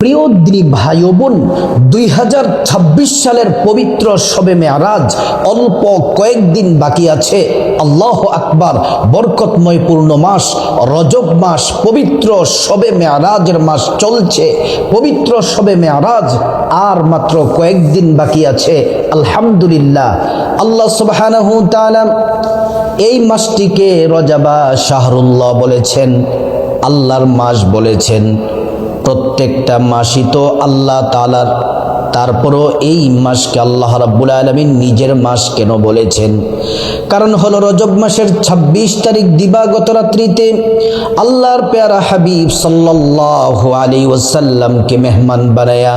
প্রিয় দিনী ভাই বোন দুই হাজার ছাব্বিশ সালের পবিত্র শবে মেয়ারাজ অল্প কয়েকদিন বাকি আছে। আল্লাহ আকবার, বরকতময় পূর্ণ মাস, রজব মাস, পবিত্র শবে মেয়ারাজের মাস চলছে। পবিত্র শবে মেয়ারাজ আর মাত্র কয়েকদিন বাকি আছে। আলহামদুলিল্লাহ। আল্লাহ তাআলা এই মাসটিকে রজাবা শাহরুল্লাহ বলেছেন, আল্লাহর মাস বলেছেন। প্রত্যেকটা মাসই তো আল্লাহ তালার তারপরও এই মাসকে আল্লাহ রাব্বুল আলমিন নিজের মাস কেন বলেছেন? কারণ হলো রজব মাসের ২৬ তারিখ দিবাগত রাত্রিতে আল্লাহর পেয়ারা হাবিব সাল্লাল্লাহু আলী ওসাল্লামকে মেহমান বানায়া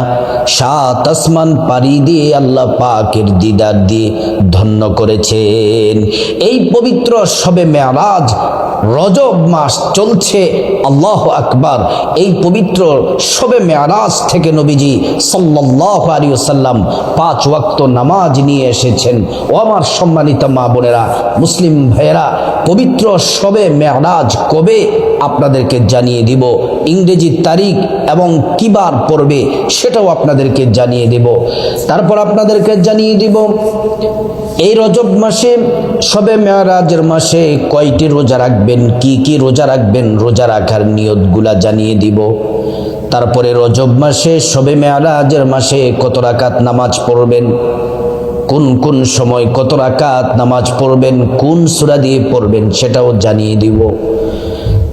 সাত আসমান পাড়ি দিয়ে আল্লাহ পাকের দিদার দিয়ে ধন্য করেছেন। এই পবিত্র সবে মেয়ারাজ রজব মাস চলছে, আল্লাহ আকবার। এই পবিত্র শবে মেয়ারাজ থেকে নবীজি সাল্লাহ আলী পাঁচ ওয়াক্ত নামাজ নিয়ে এসেছেন। ও আমার সম্মানিত মা বোনেরা, মুসলিম ভাইয়েরা, পবিত্র সবে মেয়ারাজ কবে আপনাদেরকে জানিয়ে দিব, ইংরেজি তারিখ এবং কিবার পড়বে সেটাও আপনাদেরকে জানিয়ে দিব। তারপর আপনাদেরকে জানিয়ে দিব, এই রজব মাসে, সবে মেয়ারাজের মাসে কয়টি রোজা রাখবেন, কি কি রোজা রাখবেন, রোজা রাখার নিয়তগুলা জানিয়ে দিব। তারপরে রজব মাসে সবে মেয়ারাজের মাসে কত রাকাত নামাজ পড়বেন? কোন কোন সময় কত রাকাত নামাজ পড়বেন? কোন সূরা দিয়ে পড়বেন? সেটাও জানিয়ে দিব।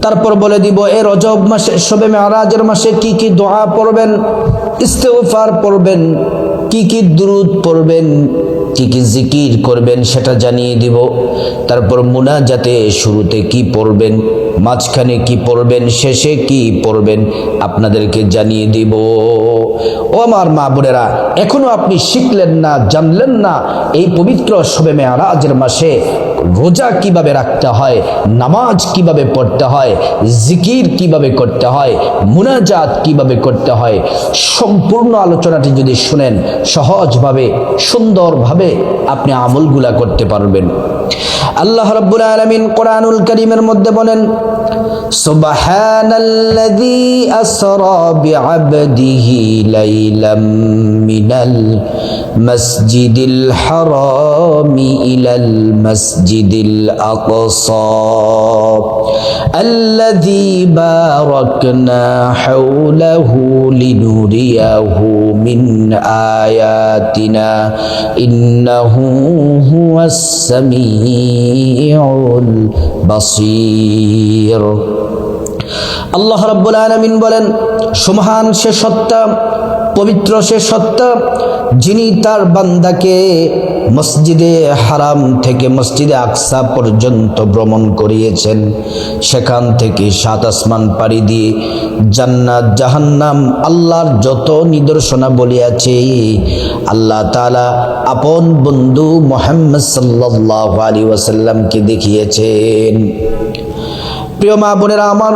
তারপর বলে দিব, এ রজব মাসে সবে মেয়ারাজের মাসে কি কি দোয়া পড়বেন? ইস্তেগফার পড়বেন? কি কি দুরুদ পড়বেন? কি কি জিকির করবেন সেটা জানিয়ে দিব। তারপর মুনাজাতে শুরুতে কি পড়বেন, মাঝখানে কি পড়বেন, শেষে কি পড়বেন আপনাদেরকে জানিয়ে দিব। ও আমার মা বোনেরা, এখনও আপনি শিখলেন না, জানলেন না এই পবিত্র শবে মেয়ারাজের মাসে রোজা কীভাবে রাখতে হয়, নামাজ কীভাবে পড়তে হয়, জিকির কীভাবে করতে হয়, মুনাজাত কীভাবে করতে হয়, সম্পূর্ণ আলোচনাটি যদি শুনেন, সহজভাবে, সুন্দরভাবে আপনি আমলগুলা করতে পারবেন। আল্লাহ রাব্বুল আলামিন কোরআনুল কারীমের মধ্যে বলেন, সুবহানাল্লাযী আসরা বিআবদিহি লাইলাম মিনাল মাসজিদিল হারামি ইলাল মাসজিদিল আকসা الذي باركنا حوله لنريه من آياتنا إنه هو السميع البصير আল্লাহ রাব্বুল আলামিন বলেন সুমহান সে সত্তা পবিত্র সে সত্তা, যিনি তার বান্দাকে মসজিদে হারাম থেকে মসজিদে আকসা পর্যন্ত ভ্রমণ করিয়েছেন। সেখান থেকে সাত আসমান পাড়ি দিয়ে জান্নাত, জাহান্নাম, আল্লাহর যত নিদর্শনা বলিয়াছে, আল্লাহ তালা আপন বন্ধু মোহাম্মদ সাল্লাল্লাহু আলী ওয়াসাল্লামকে দেখিয়েছেন। প্রিয় মা বোনেরা, আমার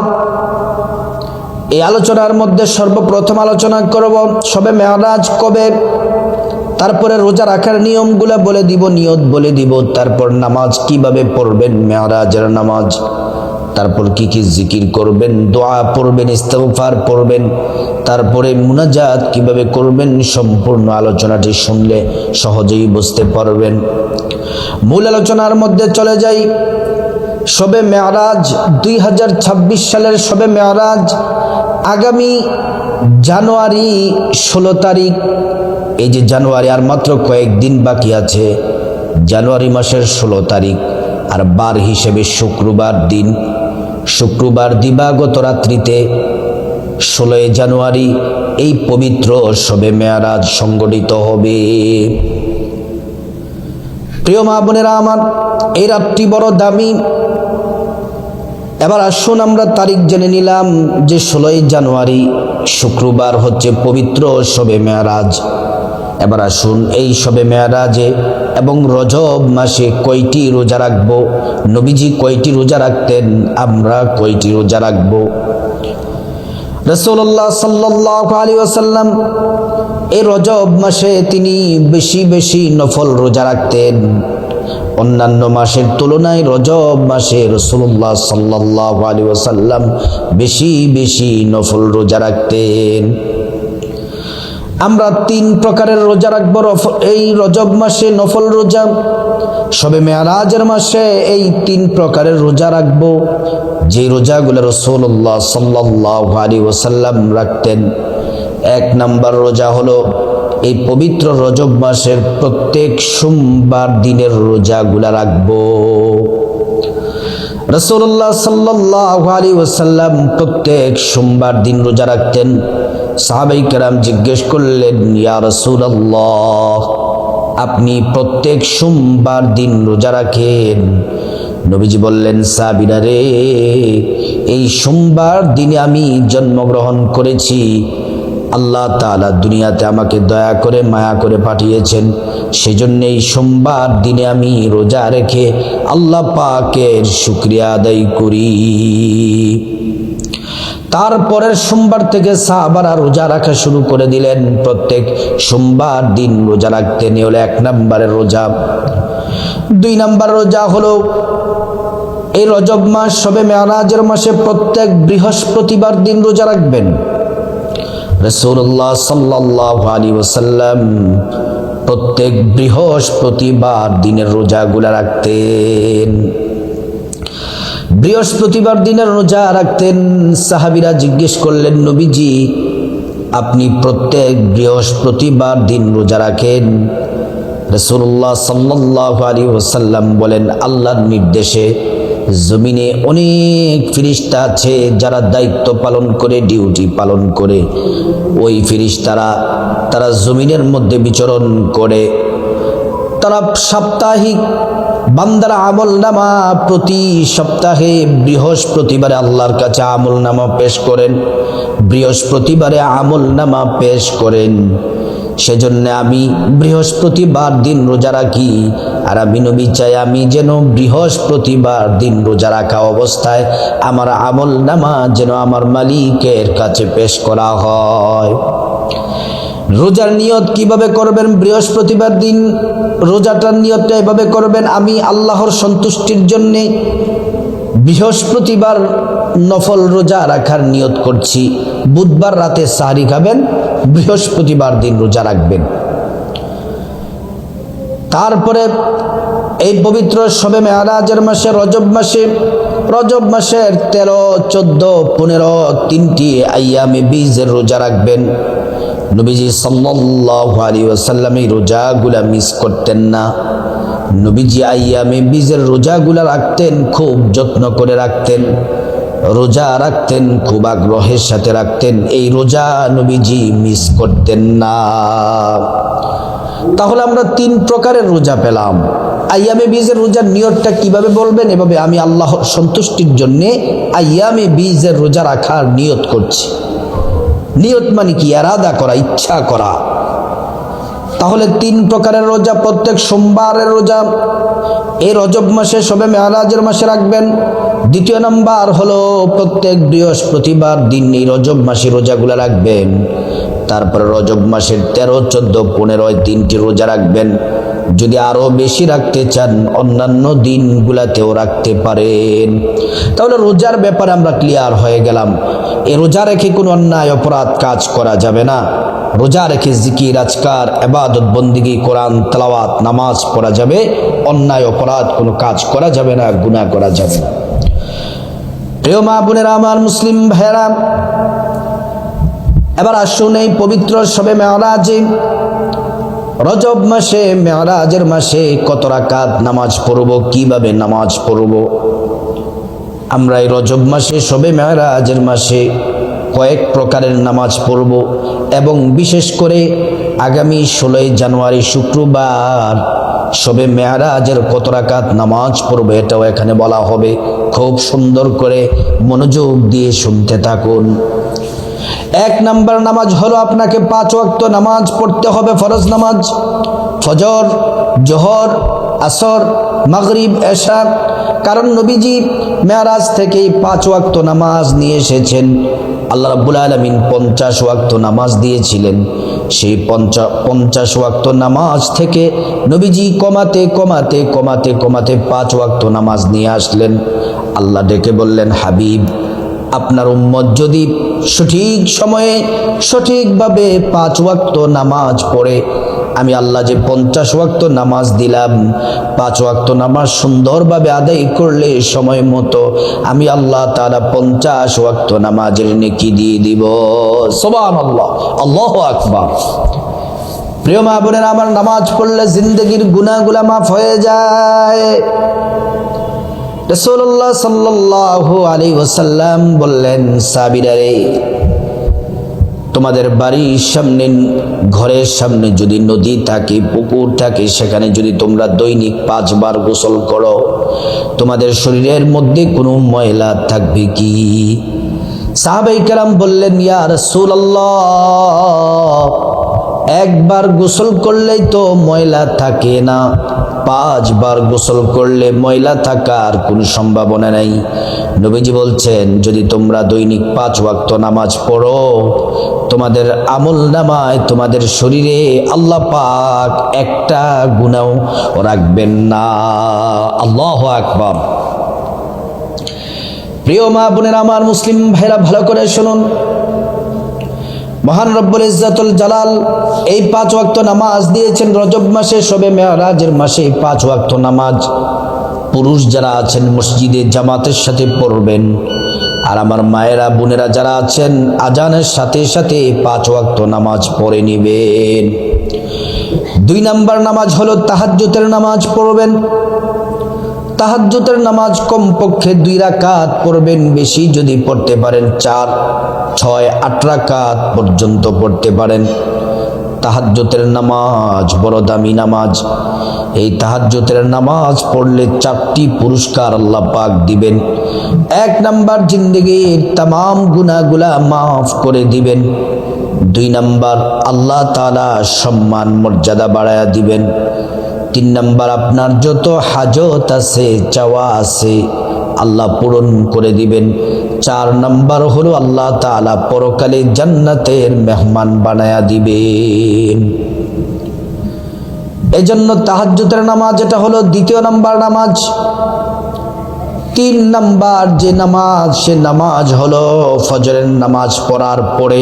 এই আলোচনার মধ্যে সর্বপ্রথম আলোচনা করব সবে মেয়ারাজ কবে? তারপরে রোজা রাখার নিয়মগুলো বলে দিব, নিয়ত বলে দিব, তারপর নামাজ কীভাবে পড়বেন মেয়ারাজের নামাজ? তারপর কি কি জিকির করবেন, দোয়া পড়বেন, ইস্তেগফার পড়বেন, তারপরে মুনাজাত কীভাবে করবেন সম্পূর্ণ আলোচনাটি শুনলে সহজেই বুঝতে পারবেন। মূল আলোচনার মধ্যে চলে যাই। শবে মেয়ারাজ, দুই হাজার ছাব্বিশ সালের শবে মেয়ারাজ, আগামী জানুয়ারি ষোলো তারিখ। এই যে জানুয়ারি, আর মাত্র কয়েকদিন বাকি আছে, জানুয়ারি মাসের ষোলো তারিখ। আর বার হিসেবে শুক্রবার দিন। শুক্রবার দিবাগত রাত্রিতে ষোলোই জানুয়ারি এই পবিত্র শবে মেয়ারাজ সংগঠিত হবে। প্রিয় মা বোনেরা আমার, এই রাতটি বড় দামি এবার আসুন আমরা তারিখ জেনে নিলাম যে ষোলোই জানুয়ারি শুক্রবার হচ্ছে পবিত্র শবে মেয়ারাজ। এবার আসুন এই শবে মেয়ারাজে এবং রজব মাসে কয়টি রোজা রাখব? নবীজি কয়টি রোজা রাখতেন? আমরা কয়টি রোজা রাখব? রসুল্লাহ সাল্লাহ আলী ওসাল্লাম এই রজব মাসে তিনি বেশি বেশি নফল রোজা রাখতেন। অন্যান্য মাসের তুলনায় রজব মাসে রসুল্লাহ সাল্লাহ আলী ওসাল্লাম বেশি বেশি নফল রোজা রাখতেন। আমরা তিন প্রকারের রোজা রাখব। এই রজব মাসে নফল রোজা সবে মেয়ারাজের মাসে এই তিন প্রকারের রোজা রাখব। যে রোজাগুলো রসুল্লাহ সাল্লাহ আলী ওসাল্লাম রাখতেন। এক নাম্বার রোজা হলো এই পবিত্র রজব মাসের প্রত্যেক সোমবার দিনের রোজাগুলা রাখব। রসুল্লাহ সাল্লাহ আলী ওসাল্লাম প্রত্যেক সোমবার দিন রোজা রাখতেন। সাহাবাই কেরাম জিজ্ঞেস করলেন, ইয়া রসুল্লাহ আপনি প্রত্যেক সোমবার দিন রোজা রাখেন? নবীজি বললেন সাবিরা রে, এই সোমবার দিনে আমি জন্মগ্রহণ করেছি। আল্লাহ তাআলা দুনিয়াতে আমাকে দয়া করে, মায়া করে পাঠিয়েছেন। সেজন্য এই সোমবার দিনে আমি রোজা রেখে আল্লাহ পাকের শুক্রিয়া আদায় করি। তারপরের সোমবার থেকে সাহাবারা রোজা রাখা শুরু করে দিলেন। প্রত্যেক সোমবার দিন রোজা রাখতে নিয়ে হলো এক নম্বরের রোজা। দুই নাম্বার রোজা হলো এই রজব মাস, সবে মেয়ারাজের মাসে প্রত্যেক বৃহস্পতিবার দিন রোজা রাখবেন। রসুল্লাহ সাল্লাহ আলী ওসাল্লাম প্রত্যেক বৃহস্পতিবার দিনের রোজাগুলা রাখতেন। বৃহস্পতিবার দিনের রোজা রাখতেন, সাহাবিরা জিজ্ঞেস করলেন, নবীজি, আপনি প্রত্যেক বৃহস্পতিবার দিন রোজা রাখেন? রসুল্লাহ সাল্লাহ আলী ওসাল্লাম বলেন, আল্লাহর নির্দেশে। জমিনে অনেক ফিরিস্তা আছে যারা দায়িত্ব পালন করে ডিউটি পালন করে। ওই ফিরিস্তারা, তারা জমিনের মধ্যে বিচরণ করে। তারা সাপ্তাহিক বান্দারা আমল নামা প্রতি সপ্তাহে বৃহস্পতিবারে আল্লাহর কাছে আমল নামা পেশ করেন। বৃহস্পতিবারে আমল নামা পেশ করেন। সেজন্য আমি বৃহস্পতিবার দিন রোজা রাখি। আর আমি নবী চাই আমি যেন বৃহস্পতিবার দিন রোজা রাখা অবস্থায় আমার আমল নামা যেন আমার মালিকের কাছে পেশ করা হয়। রোজার নিয়ত কীভাবে করবেন? বৃহস্পতিবার দিন রোজাটার নিয়তটা এভাবে করবেন, আমি আল্লাহর সন্তুষ্টির জন্যে বৃহস্পতিবার নফল রোজা রাখার নিয়ত করছি। বুধবার রাতে সাহারি খাবেন, বৃহস্পতিবার দিন রোজা রাখবেন। তারপরে এই পবিত্র সবে মেয়ারাজের মাসে, রজব মাসে, রজব মাসের তেরো, চোদ্দ, পনেরো, তিনটি আইয়ামে বীজের রোজা রাখবেন। নবীজি সাল্লাল্লাহু এই রোজাগুলা মিস করতেন না। নবীজি আইয়ামে বীজের রোজাগুলা রাখতেন, খুব যত্ন করে রাখতেন। রোজা রাখতেন, খুব আগ্রহের সাথে রাখতেন। এই রোজা নবীজি মিস করতেন না। তাহলে আমরা তিন প্রকারের রোজা পেলাম। আইয়ামে বীজের রোজার নিয়তটা কীভাবে বলবেন? এভাবে আমি আল্লাহ সন্তুষ্টির জন্যে আইয়ামে বীজের রোজা রাখার নিয়ত করছি। নিয়ত মানে কি? এরাদা করা, ইচ্ছা করা। তাহলে তিন প্রকারের রোজা, প্রত্যেক সোমবারের রোজা। এই রজব মাসে সবে মেয়ারাজের মাসে রাখবেন। দ্বিতীয় নাম্বার হলো, প্রত্যেক বৃহস্পতিবার দিন এই রজব মাসে রোজাগুলো রাখবেন। তারপরে রজব মাসের তেরো, চোদ্দ, পনেরো তিনটি রোজা রাখবেন। যদি আরও বেশি রাখতে চান, অন্যান্য দিনগুলাতেও রাখতে পারেন। তাহলে রোজার ব্যাপারে আমরা ক্লিয়ার হয়ে গেলাম। এ রোজা রেখে কোনো অন্যায়, অপরাধ কাজ করা যাবে না। রোজা রেখে জিকির, আজকার, এবাদত, বন্দিগি, কোরআন, তালাওয়াত, নামাজ পড়া যাবে। অন্যায়, অপরাধ কোনো কাজ করা যাবে না গুণা করা যাবে না। প্রিয় মা বোনেরা, আমার মুসলিম ভাইয়েরা, এবার আসুন এই পবিত্র সবে মেয়ারাজে, রজব মাসে, মেয়ারাজের মাসে কত রাকাত নামাজ পড়ব, কীভাবে নামাজ পড়ব? আমরা এই রজব মাসে, সবে মেয়ারাজের মাসে কয়েক প্রকারের নামাজ পড়ব এবং বিশেষ করে আগামী ষোলোই জানুয়ারি শুক্রবার সবে মেয়ারাজের কত রাকাত নামাজ পড়ব এটাও এখানে বলা হবে। খুব সুন্দর করে মনোযোগ দিয়ে শুনতে থাকুন। এক নাম্বার নামাজ হলো আপনাকে পাঁচ ওয়াক্ত নামাজ পড়তে হবে, ফরজ নামাজ। ফজর, জোহর, আসর, মাগরিব এশা কারণ নবীজি মেয়ারাজ থেকেই পাঁচ ওয়াক্ত নামাজ নিয়ে এসেছেন। আল্লাহ রাব্বুল আলমিন পঞ্চাশ ওয়াক্ত নামাজ দিয়েছিলেন। সেই পঞ্চা, পঞ্চাশ ওয়াক্ত নামাজ থেকে নবীজি কমাতে কমাতে কমাতে কমাতে পাঁচ ওয়াক্ত নামাজ নিয়ে আসলেন। আল্লাহ ডেকে বললেন, হাবিব, আপনার উম্মত যদি সঠিক সময়ে সঠিকভাবে পাঁচ ওয়াক্ত নামাজ পড়ে আমি আল্লাহ যে পঞ্চাশ ওয়াক্ত নামাজ দিলাম, পাঁচ ওয়াক্ত নামাজ সুন্দরভাবে আদায় করলে সময় মতো আমি আল্লাহ তারা পঞ্চাশ ওয়াক্ত নামাজের নেকি দিয়ে দিব। সোবান আল্লাহ আল্লাহ আকবার। প্রিয় মা বোনেরা, আমার নামাজ পড়লে জিন্দগির গুনাগুলা মাফ হয়ে যায়। সাল্লাহ আলী ওসাল্লাম বললেন সাবিরারে তোমাদের বাড়ির সামনে, ঘরের সামনে যদি নদী থাকে, পুকুর থাকে, সেখানে যদি তোমরা দৈনিক পাঁচবার গোসল করো, তোমাদের শরীরের মধ্যে কোনো ময়লা থাকবে কি? সাহাবাই কারাম বললেন ইয়ার রসুল্লাহ একবার গোসল করলেই তো ময়লা থাকে না। পাঁচবার গোসল করলে ময়লা থাকার কোনো সম্ভাবনা নেই। নবীজি বলছেন, যদি তোমরা দৈনিক পাঁচ ওয়াক্ত নামাজ পড়ো, তোমাদের আমল নামায় তোমাদের শরীরে আল্লাহ পাক একটা গুণাও রাখবেন না। আল্লাহ আকবার। প্রিয় মা বোনের, আমার মুসলিম ভাইরা, ভালো করে শুনুন। মহান রব্বুল ইজ্জাতুল জালাল এই পাঁচ ওয়াক্ত নামাজ দিয়েছেন, রজব মাসে, শবে মেয়ারাজের মাসে এই পাঁচ ওয়াক্ত নামাজ। পুরুষ যারা আছেন, মসজিদে জামাতের সাথে পড়বেন। আর আমার মায়েরা, বোনেরা যারা আছেন, আজানের সাথে সাথে পাঁচ ওয়াক্ত নামাজ পড়ে নিবেন। দুই নাম্বার নামাজ হলো তাহাজ্জুতের নামাজ পড়বেন। তাহাজ্জুতের নামাজ কমপক্ষে দুই রাকাত পড়বেন বেশি যদি পড়তে পারেন চার, ছয়, আট রাকাত পর্যন্ত পড়তে পারেন। তাহাজ্জুতের নামাজ বড় দামি নামাজ। এই তাহাজ্জুতের নামাজ পড়লে চারটি পুরস্কার আল্লাহ পাক দিবেন। এক নাম্বার জিন্দগির তাম গুনাগুলা মাফ করে দিবেন। দুই নাম্বার আল্লাহ তাআলা সম্মান মর্যাদা বাড়ায়া দিবেন। তিন নাম্বার, আপনার যত হাজত আছে, চাওয়া আছে, আল্লাহ পূরণ করে দিবেন। চার নাম্বার হলো আল্লাহ তাআলা পরকালে জান্নাতের মেহমান বানায়া দিবেন। এজন্য তাহাজ্জুদের নামাজ, এটা হলো দ্বিতীয় নাম্বার নামাজ। তিন নাম্বার যে নামাজ, সে নামাজ হলো ফজরের নামাজ পড়ার পরে,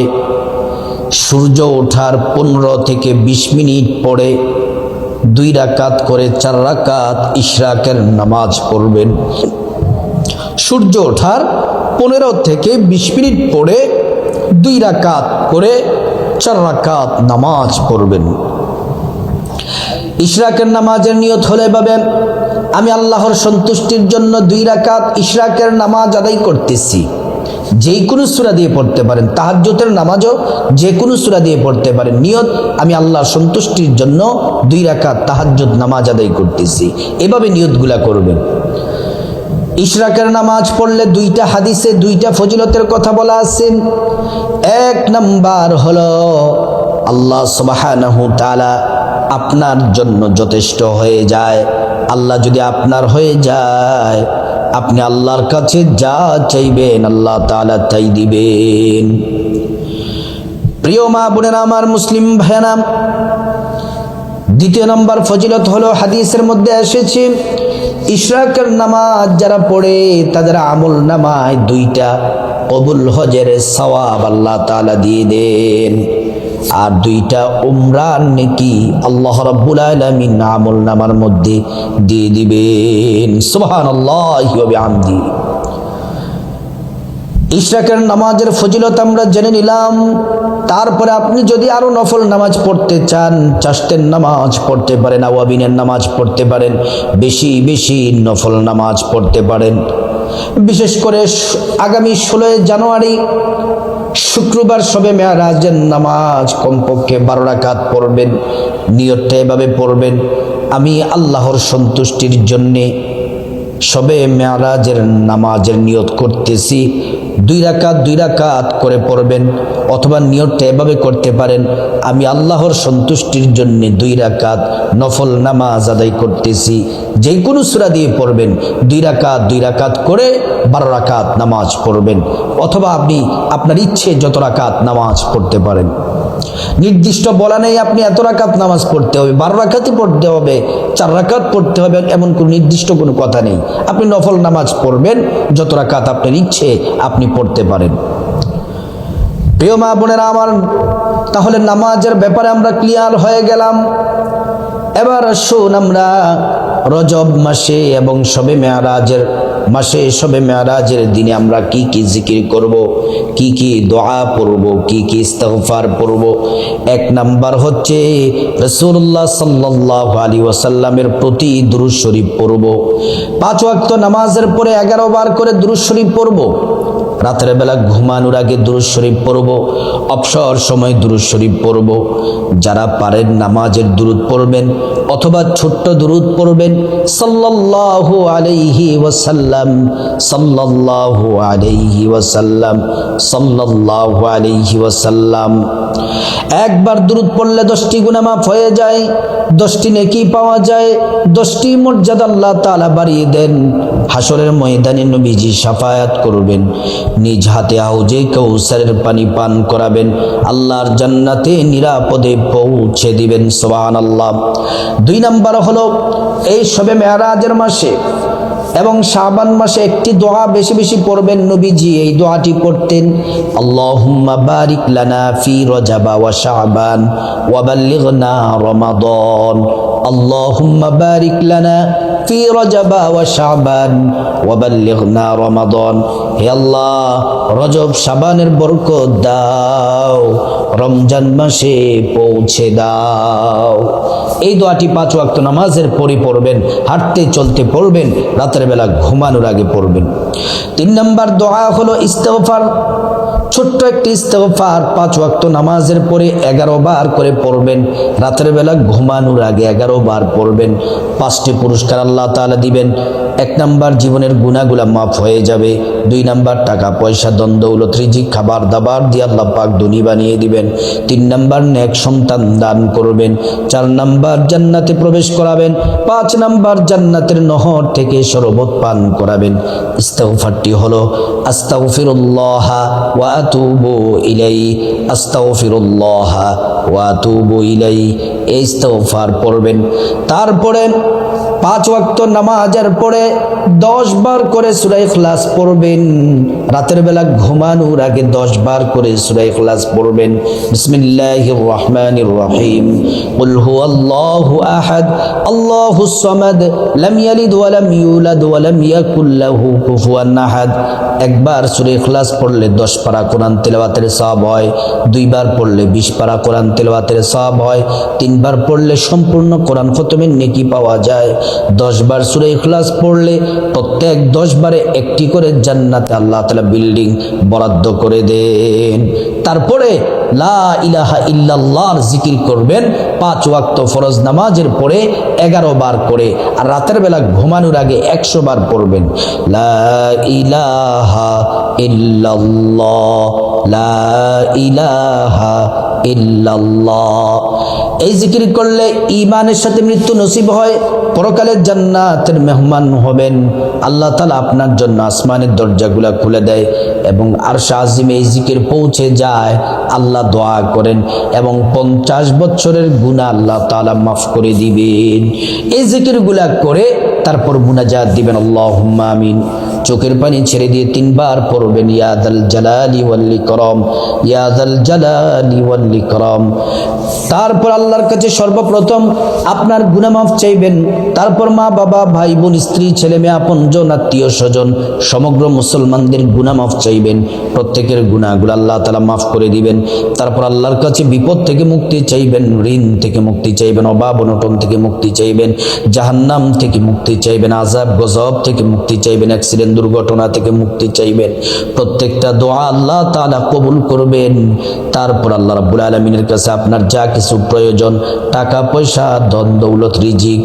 সূর্য ওঠার পনেরো থেকে বিশ মিনিট পরে দুই রাকাত করে চার রাকাত ইশরাকের নামাজ পড়বেন। সূর্য ওঠার পনেরো থেকে বিশ মিনিট পরে দুই রাকাত করে চার রাকাত নামাজ পড়বেন। ইশরাকের নামাজের নিয়ত হলে ভাবেন আমি আল্লাহর সন্তুষ্টির জন্য দুই রাকাত ইশরাকের নামাজ আদায় করতেছি। যেই কোনো সুরা দিয়ে পড়তে পারেন। তাহাজ্জুতের নামাজও যে কোনো সুরা দিয়ে পড়তে পারেন। নিয়ত, আমি আল্লাহর সন্তুষ্টির জন্য দুই রাকাত তাহাজ্জুদ নামাজ আদায় করতেছি। এভাবে নিয়তগুলা করবেন। ইশরাকের নামাজ পড়লে দুইটা হাদিসে দুইটা ফজিলতের কথা বলা আছে। এক নাম্বার হলো, আল্লাহ সুবহানাহু তাআলা আপনার জন্য যথেষ্ট হয়ে যায়। আল্লাহ যদি আপনার হয়ে যায় আপনি আল্লাহর কাছে যা চাইবেন, আল্লাহ তালা তাই দিবেন। প্রিয় মা বোনেরা, আমার মুসলিম ভাইয়ানা দ্বিতীয় নম্বর ফজিলত হলো হাদিসের মধ্যে এসেছে, ইশরাকের নামাজ যারা পড়ে, তাদের আমল নামায় দুইটা কবুল হজের সওয়াব আল্লাহ তালা দিয়ে দেন। আর দুইটা উমরান নাকি আল্লাহ রাব্বুল আলামিন আমল নামার মধ্যে দিয়ে দিবেন। সুবহানাল্লাহি ওয়া বিহামদি। ইশরাকের নামাজের ফজিলত আমরা জেনে নিলাম। তারপরে আপনি যদি আরও নফল নামাজ পড়তে চান চাষতের নামাজ পড়তে পারেন, আওয়াবিনের নামাজ পড়তে পারেন, বেশি বেশি নফল নামাজ পড়তে পারেন। বিশেষ করে আগামী ষোলোই জানুয়ারি শুক্রবার সবে মেয়ারাজের নামাজ কমপক্ষে বারো রাকাত পড়বেন। নিয়তটা এভাবে পড়বেন। আমি আল্লাহর সন্তুষ্টির জন্যে সবে মেয়ারাজের নামাজের নিয়ত করতেছি। দুই রাকাত দুই রাকাত করে পড়বেন অথবা নিয়তটা এভাবে করতে পারেন। আমি আল্লাহর সন্তুষ্টির জন্য দুই রাকাত নফল নামাজ আদায় করতেছি। যে কোনো সুরা দিয়ে পড়বেন। দুই রাকাত দুই রাকাত করে বারো রাকাত নামাজ পড়বেন। অথবা আপনি আপনার ইচ্ছে যত রাকাত নামাজ পড়তে পারেন। নির্দিষ্ট বলা নেই আপনি এত রাকাত নামাজ পড়তে হবে, বারো রাকাতই পড়তে হবে, চার রাকাত পড়তে হবে, এমন কোনো নির্দিষ্ট কোনো কথা নেই। আপনি নফল নামাজ পড়বেন, যত রাকাত আপনার ইচ্ছে, আপনি পড়তে পারেন। প্রিয় মা বোনেরা আমার, তাহলে নামাজের ব্যাপারে আমরা ক্লিয়ার হয়ে গেলাম। এবার আসুন আমরা রজব মাসে এবং সবে মেয়ারাজের মাসে এসবে মেয়ারাজের দিনে আমরা কি কি জিকির করব, কি কি দোয়া পড়ব, কি কি ইস্তফার পড়ব। এক নাম্বার হচ্ছে রসুল্লাহ সাল্লাহ আলী ওয়াসাল্লামের প্রতি দুরুশরীফ পড়ব। পাঁচ ওয়াক্ত নামাজের পরে এগারো বার করে দুরুশরীফ পড়ব। রাতের বেলা ঘুমানোর আগে দুরুজ শরীফ পড়ব, অবসর সময় দুরুজ শরীফ পড়ব। যারা পারেন নামাজের দুরুদ পড়বেন অথবা ছোট্ট দুরুদ পড়বেন, সাল্লাল্লাহু আলাইহি ওয়াসাল্লাম, সাল্লাল্লাহু আলাইহি ওয়াসাল্লাম, সাল্লাল্লাহু আলাইহি ওয়াসাল্লাম। একবার দুরুদ পড়লে দশটি গুনাহ মাফ হয়ে যায়, দশটি নেকি পাওয়া যায়, দশটি মর্যাদা আল্লাহ তাআলা বাড়িয়ে দেন। হাসরের ময়দানে নবীজি সাফায়াত করবেন। নিজ হাতে হাউজে কৌসারের পানি পান করাবেন, আল্লাহর জান্নাতে নিরাপদে পৌঁছে দিবেন সোহান আল্লাহ দুই নাম্বার হলো, এই সবে মেয়ারাজের মাসে এবং শাবান মাসে একটি দোয়া বেশি বেশি পড়বেন নবীজি। এই দোয়াটি পড়তেন, আল্লাহুম্মা বারিক লানা ফি রজাবা ওয়া শাবান ওয়া বাল্লিগনা রমাদান। আল্লাহুম্মা বারিক লানা ফি রজাবা ওয়া শাবান ওয়া বাল্লিগনা রমাদান। হে আল্লাহ, রজব, শাবানের বরকত দাও। রমজান মাসে পৌঁছে দাও। এই দোয়াটি পাঁচ ওয়াক্ত নামাজের পরে পড়বেন, হাঁটতে চলতে পড়বেন, রাতের বেলা ঘুমানোর আগে পড়বেন। তিন নম্বর দোয়া হলো ইস্তফার ছোট্ট একটি ইস্তফার পাঁচ ওয়াক্ত নামাজের পরে এগারো বার করে পড়বেন, রাতের বেলা ঘুমানোর আগে এগারো বার পড়বেন। পাঁচটি পুরস্কার আল্লাহ তাআলা দিবেন এক নাম্বার জীবনের গুণাগুলা মাফ হয়ে যাবে। দুই নাম্বার, টাকা, পয়সা দ্বন্দ্ব ত্রিজি খাবার, দাবার দিয়ে আল্লাহ পাক ধনী বানিয়ে দিবেন। তিন নাম্বার, নেক সন্তান দান করবেন। চার নাম্বার, জান্নাতে প্রবেশ করাবেন। পাঁচ নাম্বার, জান্নাতের নহর থেকে শরবত পান করাবেন। ইস্তাগফারটি হলো, আস্তাগফিরুল্লাহ ওয়া আতুবু ইলাই আস্তাগফিরুল্লাহ ওয়া আতুবু ইলাই এই ইস্তাগফার পড়বেন। তারপরে পাঁচ ওয়াক্ত নামাজের পরে দশ বার করে সুরাই খ্লাস পড়বেন। রাতের বেলা ঘুমানোর আগে দশ বার করে সুরাই খ্লাস পড়বেন। বিসমিল্লাহির রহমানির রহিম। হুয়াল্লাহু আহাদ আল্লাহুস সামাদ, লাম ইয়ালিদ ওয়া লাম ইউলাদ ওয়া লাম ইয়াকুল লাহু কুফুয়ান আহাদ। একবার সূরা ইখলাস পড়লে 10 পারা কোরআন তেলাওয়াতের সওয়াব হয়, দুইবার পড়লে 20 পারা কোরআন তেলাওয়াতের সওয়াব হয়, তিনবার পড়লে সম্পূর্ণ কোরআন খতমের নেকি পাওয়া যায়। 10 বার সূরা ইখলাস পড়লে প্রত্যেক 10 বারে একটি করে জান্নাতে আল্লাহ তাআলা বিল্ডিং বরাদ্দ করে দেন। তারপরে লা ইলাহা ইল্লাল্লাহর জিকির করবেন, পাঁচ ওয়াক্ত ফরজ নামাজের পরে এগারো বার করে, আর রাতের বেলা ঘুমানোর আগে একশো বার পড়বেন। লা ইলাহা ইল্লাল্লাহ, লা ইলাহা ইল্লাল্লাহ। এই জিকির করলে ইমানের সাথে মৃত্যু নসিব হয়, পরকালের জান্নাতের মেহমান হবেন। আল্লাহ তালা আপনার জন্য আসমানের দরজাগুলা খুলে দেয় এবং আর শাহিম এই জিকির পৌঁছে যায়। আল্লাহ দোয়া করেন এবং পঞ্চাশ বছরের গুণা আল্লাহ তালা মাফ করে দিবেন। এই জিকিরগুলা করে তারপর মুনাজাত দিবেন। আল্লাহ আমিন। চোখের পানি ছেড়ে দিয়ে তিনবার পড়বেন ইয়াদাল জালালি ওয়াল্লি করম ইয়াদাল জালালি ওয়াল্লি করম তারপর আল্লাহর কাছে সর্বপ্রথম আপনার গুনামাফ চাইবেন। তারপর মা, বাবা, ভাই, বোন, স্ত্রী, ছেলে মেয়ে, আপনজন, আত্মীয়, স্বজন, সমগ্র মুসলমানদের গুনামাফ চাইবেন। প্রত্যেকের গুণাগুলো আল্লাহ তালা মাফ করে দিবেন। তারপর আল্লাহর কাছে বিপদ থেকে মুক্তি চাইবেন, ঋণ থেকে মুক্তি চাইবেন, অভাব অনটন থেকে মুক্তি চাইবেন, জাহান্নাম থেকে মুক্তি চাইবেন আজাব গজব থেকে মুক্তি চাইবেন, অ্যাক্সিডেন্ট দুর্ঘটনা থেকে মুক্তি চাইবেন। প্রত্যেকটা দোয়া আল্লাহ তাআলা কবুল করবেন। তারপর আল্লাহ রাব্বুল আলামিনের কাছে আপনার যা কিছু প্রয়োজন, টাকা, পয়সা, ধন, দৌলত, রিজিক,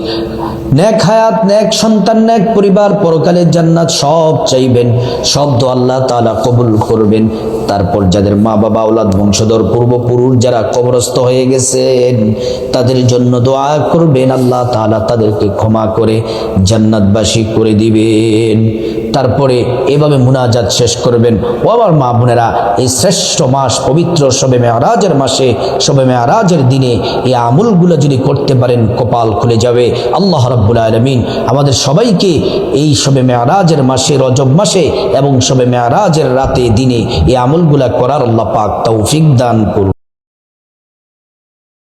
নেক হায়াত, নেক সন্তান, নেক পরিবার পরকালের জান্নাত সব চাইবেন। সব দোয়া আল্লাহ তাআলা কবুল করবেন। তারপর যাদের মা বাবা, ওলাদ, বংশধর, পূর্বপুরুষ যারা কবরস্থ হয়ে গেছেন, তাদের জন্য দোয়া করবেন। আল্লাহ তাআলা তাদেরকে ক্ষমা করে জান্নাতবাসী করে দিবেন। তারপরে এভাবে মুনাজাত শেষ করবেন। ও আমার মা বোনেরা, এই শ্রেষ্ঠ মাস পবিত্র শবে মেয়ারাজের মাসে, শবে মেয়ারাজের দিনে এই আমলগুলো যদি করতে পারেন, কপাল খুলে যাবে। আল্লাহ রাব্বুল আলমিন আমাদের সবাইকে এই শবে মেয়ারাজের মাসে, রজব মাসে এবং শবে মেয়ারাজের রাতে দিনে এই আমলগুলা করার আল্লাহ পাক তৌফিক দান করুন।